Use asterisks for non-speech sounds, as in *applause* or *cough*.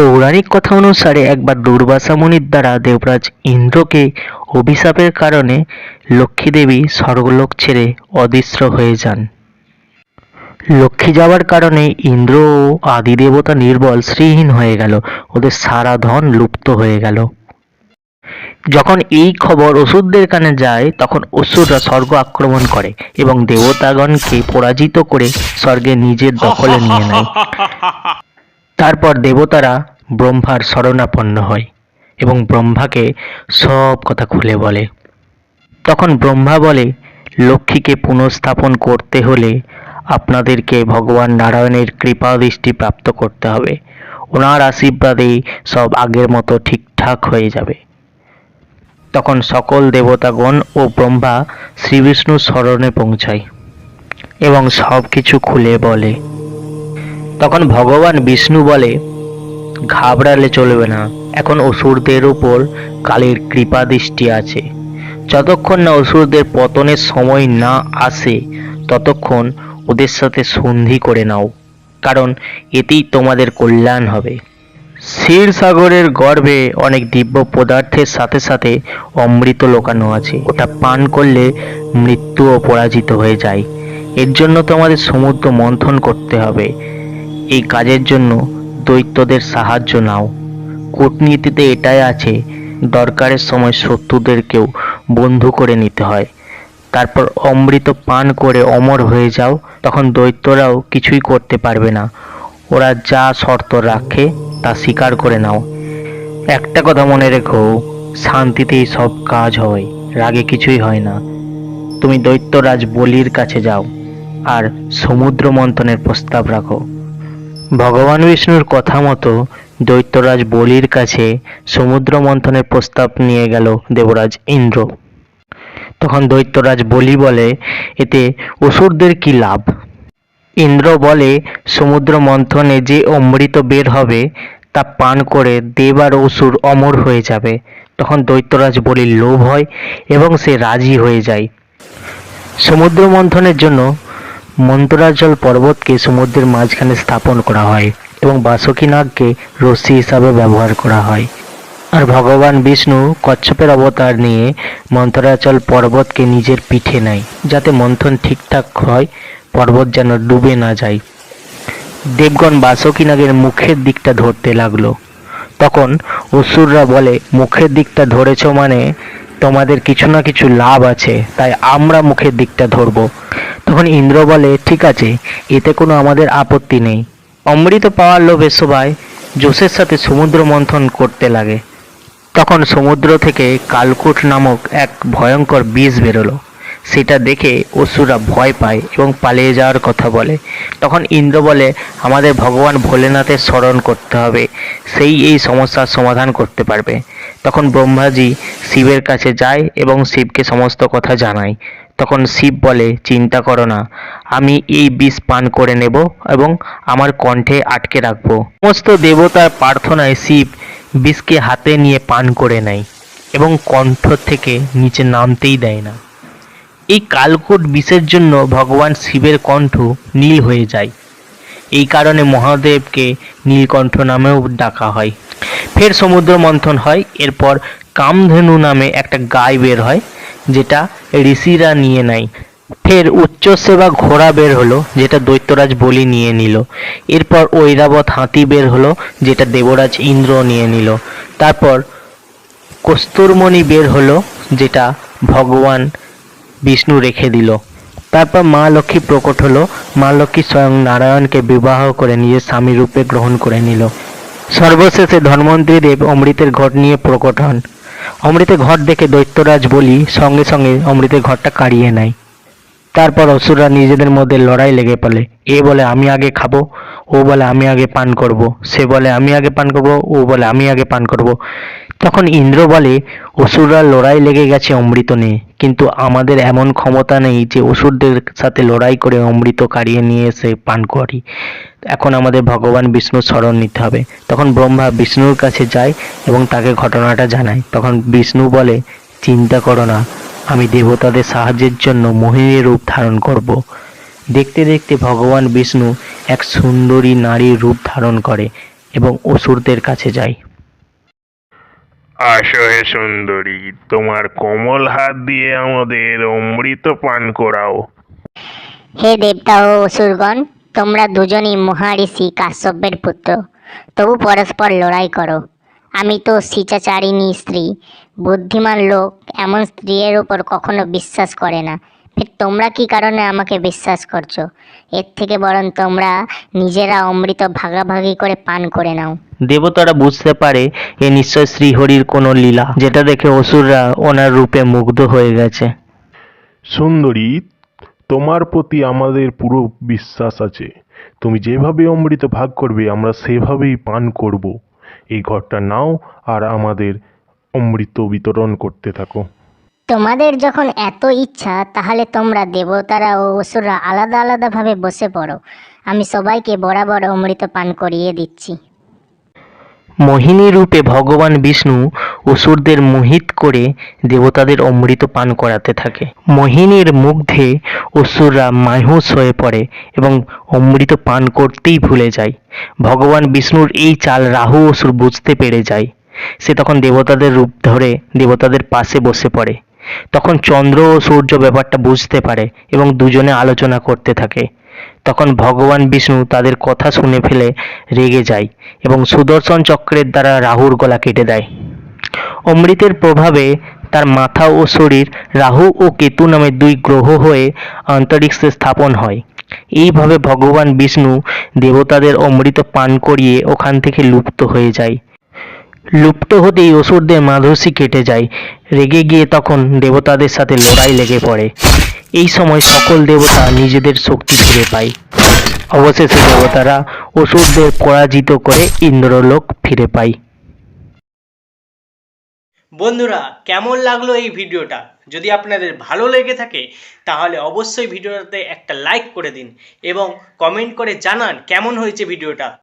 পৌরাণিক কথা অনুসারে একবার দুর্বাসা মুনির দ্বারা দেবরাজ ইন্দ্রকে অভিশাপের কারণে লক্ষ্মী দেবী স্বর্গলোক ছেড়ে অদৃশ্য হয়ে যান। লক্ষ্মী যাওয়ার কারণে ইন্দ্র ও আদিদেবতা নির্বল শ্রীহীন হয়ে গেল ওদের সারা ধন লুপ্ত হয়ে গেল। যখন এই খবর অসুরদের কানে যায় তখন অসুররা স্বর্গ আক্রমণ করে এবং দেবতাগণকে পরাজিত করে স্বর্গে নিজের দখলে নিয়ে নেয়। *laughs* তারপর দেবতারা ব্রহ্মার শরণাপন্ন হয় এবং ব্রহ্মাকে সব কথা খুলে বলে। তখন ব্রহ্মা বলে, লক্ষ্মীকে পুনঃস্থাপন করতে হলে আপনাদেরকে ভগবান নারায়ণের কৃপা দৃষ্টি প্রাপ্ত করতে হবে। ওনার আশীর্বাদেই সব আগের মতো ঠিকঠাক হয়ে যাবে। তখন সকল দেবতাগণ ও ব্রহ্মা শ্রীবিষ্ণুর স্মরণে পৌঁছায় এবং সব কিছু খুলে বলে। তখন ভগবান বিষ্ণু বলে ঘাবড়ালে চলবে না। এখন অসুরদের উপর কালের কৃপা দৃষ্টি আছে। যতক্ষণ না অসুরদের পতনের সময় না আসে, ততক্ষণ ওদের সাথে সন্ধি করে নাও, কারণ এতেই তোমাদের কল্যাণ হবে। ক্ষীর সাগরের গর্ভে অনেক দিব্য পদার্থের সাথে সাথে অমৃত লোকানো আছে। ওটা পান করলে মৃত্যুও পরাজিত হয়ে যায়। এর জন্য তোমাদের সমুদ্র মন্থন করতে হবে। এই কাজের জন্য দৈত্যদের সাহায্য নাও। কূটনীতিতে এটাই আছে, দরকারের সময় শত্রুদেরকেও বন্ধু করে নিতে হয়। তারপর অমৃত পান করে অমর হয়ে যাও, তখন দৈত্যরাও কিছুই করতে পারবে না। ওরা যা শর্ত রাখে, তা স্বীকার করে নাও। একটা কথা মনে রেখো শান্তিতেই সব কাজ হয়, রাগে কিছুই হয় না। তুমি দৈত্যরাজ বলির কাছে যাও, আর সমুদ্র মন্থনের প্রস্তাব রাখো। ভগবান বিষ্ণুর কথা মতো দৈত্যরাজ বলির কাছে সমুদ্র মন্থনের প্রস্তাব নিয়ে গেল দেবরাজ ইন্দ্র। তখন দৈত্যরাজ বলি বলে, এতে অসুরদের কি লাভ? ইন্দ্র বলে, সমুদ্র মন্থনে যে অমৃত বের হবে, তা পান করে দেব আর অসুর অমর হয়ে যাবে। তখন দৈত্যরাজ বলির লোভ হয় এবং সে রাজি হয়ে যায়। সমুদ্র মন্থনের জন্য মন্ত্রাচল পর্বতকে সমুদ্রের মাঝখানে স্থাপন করা হয় এবং বাসুকী নাগকে রশ্মি হিসাবে ব্যবহার করা হয়। আর ভগবান বিষ্ণু কচ্ছপের অবতার নিয়ে মন্ত্রাচল পর্বতকে নিজের পিঠে নেয়, যাতে মন্থন ঠিকঠাক হয়, পর্বত যেন ডুবে না যায়। দেবগণ বাসুকী নাগের মুখের দিকটা ধরতে লাগল। তখন অসুররা বলে, মুখের দিকটা ধরেছ মানে তোমাদের কিছু না কিছু লাভ আছে, তাই আমরা মুখের দিকটা ধরবো। তখন ইন্দ্র বলে, ঠিক আছে, এতে কোনো আমাদের আপত্তি নেই। অমৃত পাওয়ার লোভে সবাই জোসের সাথে সমুদ্র মন্থন করতে লাগে। তখন সমুদ্র থেকে কালকুট নামক এক ভয়ঙ্কর বিষ বেরোলো। সেটা দেখে অসুররা ভয় পায় এবং পালিয়ে যাওয়ার কথা বলে। তখন ইন্দ্র বলে, আমাদের ভগবান ভোলেনাথের স্মরণ করতে হবে। সেই এই সমস্যার সমাধান করতে পারবে। তখন ব্রহ্মাজি শিবের কাছে যায় এবং শিবকে সমস্ত কথা জানায়। তখন শিব বলে, চিন্তা করো না, আমি এই বিষ পান করে নেব এবং আমার কণ্ঠে আটকে রাখব। সমস্ত দেবতার প্রার্থনায় শিব বিষকে হাতে নিয়ে পান করে নেয় এবং কণ্ঠ থেকে নিচে নামতেই দেয় না। এই কালকূট বিষের জন্য ভগবান শিবের কণ্ঠ নীল হয়ে যায়। এই কারণে মহাদেবকে নীলকণ্ঠ নামেও ডাকা হয়। ফের সমুদ্র মন্থন হয়, এরপর কামধেনু নামে একটা গায়ে বের হয়, যেটা ঋষিরা নিয়ে নেয়। ফের উচ্চসেবা ঘোড়া বের হলো, যেটা দৈত্যরাজ বলি নিয়ে নিল। এরপর ঐরাবত হাতি বের হলো, যেটা দেবরাজ ইন্দ্র নিয়ে নিল। তারপর কস্তুরমণি বের হলো, যেটা ভগবান বিষ্ণু রেখে দিল। তারপর মা লক্ষ্মী প্রকট হলো। মা লক্ষ্মী স্বয়ং নারায়ণকে বিবাহ করে নিজের স্বামী রূপে গ্রহণ করে নিল। সর্বশেষে ধন্বন্তরী দেব অমৃতের ঘট নিয়ে প্রকট হন। অমৃতের ঘট দেখে দৈত্যরাজ বলি, সঙ্গে সঙ্গে অমৃতের ঘরটা কাড়িয়ে নেয়। তারপর অসুররা নিজেদের মধ্যে লড়াই লেগে পড়ে। এ বলে, আমি আগে খাব, ও বলে, আমি আগে পান করব। সে বলে, আমি আগে পান করব, ও বলে, আমি আগে পান করব। তখন ইন্দ্র বলে, অসুররা লড়াই লেগে গেছে অমৃত নিয়ে কিন্তু আমাদের এমন ক্ষমতা নেই যে অসুরদের সাথে লড়াই করে অমৃত কাড়িয়ে নিয়ে এসে পান করি। এখন আমাদের ভগবান বিষ্ণুর স্মরণ নিতে হবে। তখন ব্রহ্মা বিষ্ণুর কাছে যায় এবং তাকে ঘটনাটা জানায়। তখন বিষ্ণু বলে, চিন্তা করো না, আমি দেবতাদের সাহায্যের জন্য মোহিনী রূপ ধারণ করব। দেখতে দেখতে ভগবান বিষ্ণু এক সুন্দরী নারীর রূপ ধারণ করে এবং অসুরদের কাছে যায়। আসো হে সুন্দরী, তোমার কোমল হাত দিয়ে আমাদের অমৃত পান করাও। হে দেবতা ও অসুরগণ, তোমরা দুজনই মহারিষি কাশ্যপের পুত্র। তবু পরস্পর লড়াই করো। আমি তো শিচাচারিণী স্ত্রী। বুদ্ধিমান লোক এমন স্ত্রীর ওপর কখনো বিশ্বাস করে না। ফের তোমরা কি কারণে আমাকে বিশ্বাস করছ? এর থেকে বরং তোমরা নিজেরা অমৃত ভাগাভাগি করে পান করে নাও। দেবতারা বুঝতে পারে এ নিশ্চয় শ্রীহরির কোনো লীলা যেটা দেখে অসুররা ওনার রূপে মুগ্ধ হয়ে গেছে। সুন্দরী তোমার প্রতি আমাদের পুরো বিশ্বাস আছে। তুমি যেভাবে অমৃত ভাগ করবে আমরা সেভাবেই পান করব। এই ঘরটা নাও আর আমাদের অমৃত বিতরণ করতে থাকো। তোমাদের যখন এত ইচ্ছা, তাহলে তোমরা দেবতারা ও অসুররা আলাদা আলাদাভাবে বসে পড়ো। আমি সবাইকে বরাবর অমৃত পান করিয়ে দিচ্ছি। মোহিনী রূপে ভগবান বিষ্ণু অসুরদের মোহিত করে দেবতাদের অমৃত পান করাতে থাকে। মোহিনীর মুগ্ধে অসুররা মায়ুস হয়ে পড়ে এবং অমৃত পান করতেই ভুলে যায়। ভগবান বিষ্ণুর এই চাল রাহু অসুর বুঝতে পেরে যায়। সে তখন দেবতাদের রূপ ধরে দেবতাদের পাশে বসে পড়ে। তখন চন্দ্র ও সূর্য ব্যাপারটা বুঝতে পারে এবং দুজনে আলোচনা করতে থাকে। তখন ভগবান বিষ্ণু তাদের কথা শুনে ফেলে রেগে যায় এবং সুদর্শন চক্রের দ্বারা রাহুর গলা কেটে দেয়। অমৃতের প্রভাবে তার মাথা ও শরীর রাহু ও কেতু নামে দুই গ্রহ হয়ে অন্তরিক্ষে স্থাপন হয়। এইভাবে ভগবান বিষ্ণু দেবতাদের অমৃত পান করিয়ে ওখান থেকে লুপ্ত হয়ে যায়। লুপ্ত হতেই অসুরদের মাধসী কেটে যায়। রেগে গিয়ে তখন দেবতাদের সাথে লড়াই লেগে পড়ে। এই সময় সকল দেবতা নিজেদের শক্তি ফিরে পায়। অবশেষে দেবতারা অসুরদের পরাজিত করে ইন্দ্রলোক ফিরে পায়। বন্ধুরা, কেমন লাগল এই ভিডিওটা? যদি আপনাদের ভালো লেগে থাকে, তাহলে অবশ্যই ভিডিওটাতে একটা লাইক করে দিন এবং কমেন্ট করে জানান কেমন হয়েছে ভিডিওটা।